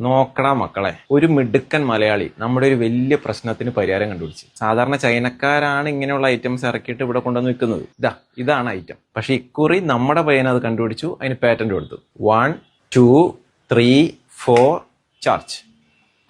നോക്കടാ മക്കളെ. ഒരു മിടുക്കൻ മലയാളി നമ്മുടെ ഒരു വലിയ പ്രശ്നത്തിന് പരിഹാരം കണ്ടുപിടിച്ച്. സാധാരണ ചൈനക്കാരാണ് ഇങ്ങനെയുള്ള ഐറ്റംസ് ഇറക്കിയിട്ട് ഇവിടെ കൊണ്ടുവന്ന് വിൽക്കുന്നത്. ഇതാ ഇതാണ് ഐറ്റം പക്ഷെ ഇക്കുറി നമ്മുടെ പയ്യൻ അത് കണ്ടുപിടിച്ചു അതിന് പാറ്റന്റ് കൊടുത്തു. One two three four charge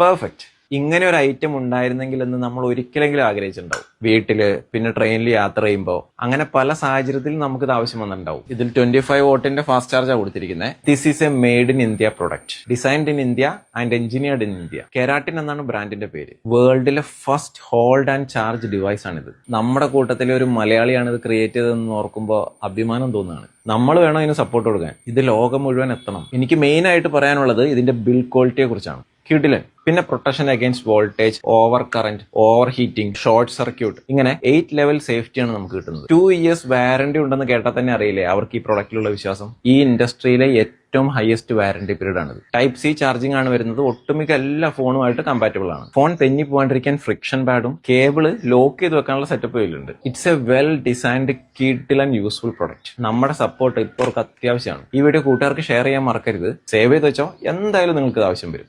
perfect ഇങ്ങനെ ഒരു ഐറ്റം ഉണ്ടായിരുന്നെങ്കിൽ എന്ന് നമ്മൾ ഒരിക്കലെങ്കിലും ആഗ്രഹിച്ചിട്ടുണ്ടാവും. വീട്ടിൽ പിന്നെ ട്രെയിനിൽ യാത്ര ചെയ്യുമ്പോൾ അങ്ങനെ പല സാഹചര്യത്തിൽ നമുക്ക് ഇത് ആവശ്യം വന്നിട്ടുണ്ടാവും. ഇതിൽ ട്വന്റി ഫൈവ് വോട്ടിന്റെ ഫാസ്റ്റ് ചാർജാണ് കൊടുത്തിരിക്കുന്നത് this is a made in India product designed in India and engineered in India Keratin എന്നാണ് ബ്രാൻഡിന്റെ പേര്. വേൾഡിലെ first hold and charge device ആണിത്. നമ്മുടെ കൂട്ടത്തിലെ ഒരു മലയാളിയാണ് ഇത് ക്രിയേറ്റ് ചെയ്തതെന്ന് ഓർക്കുമ്പോൾ അഭിമാനം തോന്നുകയാണ്. നമ്മൾ വേണം ഇതിന് സപ്പോർട്ട് കൊടുക്കാൻ. ഇത് ലോകം മുഴുവൻ എത്തണം. എനിക്ക് മെയിൻ ആയിട്ട് പറയാനുള്ളത് ഇതിന്റെ ബിൽ ക്വാളിറ്റിയെ കുറിച്ചാണ്. കിടിലൻ പിന്നെ protection against voltage over current over heating short circuit ഇങ്ങനെ എയ്റ്റ് ലെവൽ സേഫ്റ്റിയാണ് നമുക്ക് കിട്ടുന്നത്. ടു ഇയേഴ്സ് വാറന്റി ഉണ്ടെന്ന് കേട്ടാൽ തന്നെ അറിയില്ലേ? അവർക്ക് ഈ പ്രൊഡക്റ്റിലുള്ള വിശ്വാസം. ഈ ഇൻഡസ്ട്രിയിലെ ഏറ്റവും ഹയസ്റ്റ് വാറന്റി പീരീഡ് ആണ് ടൈപ്പ് സി ചാർജിംഗ് ആണ് വരുന്നത്. ഒട്ടുമിക്ക എല്ലാ ഫോണുമായിട്ട് കമ്പാറ്റബിൾ ആണ്. ഫോൺ തെന്നി പോകാണ്ടിരിക്കാൻ ഫ്രിക്ഷൻ പാഡും കേബിൾ ലോക്ക് ചെയ്ത് വെക്കാനുള്ള സെറ്റപ്പ് ഇതിലുണ്ട്. ഇറ്റ്സ് എ വെൽ ഡിസൈൻഡ് കിഡിൽ ആൻഡ് യൂസ്ഫുൾ പ്രൊഡക്റ്റ് നമ്മുടെ സപ്പോർട്ട് ഇപ്പോൾ അത്യാവശ്യമാണ്. ഈ വീഡിയോ കൂട്ടുകാർക്ക് ഷെയർ ചെയ്യാൻ മറക്കരുത്. സേവ് ചെയ്ത് വെച്ചോ. എന്തായാലും നിങ്ങൾക്ക് ആവശ്യം വരും.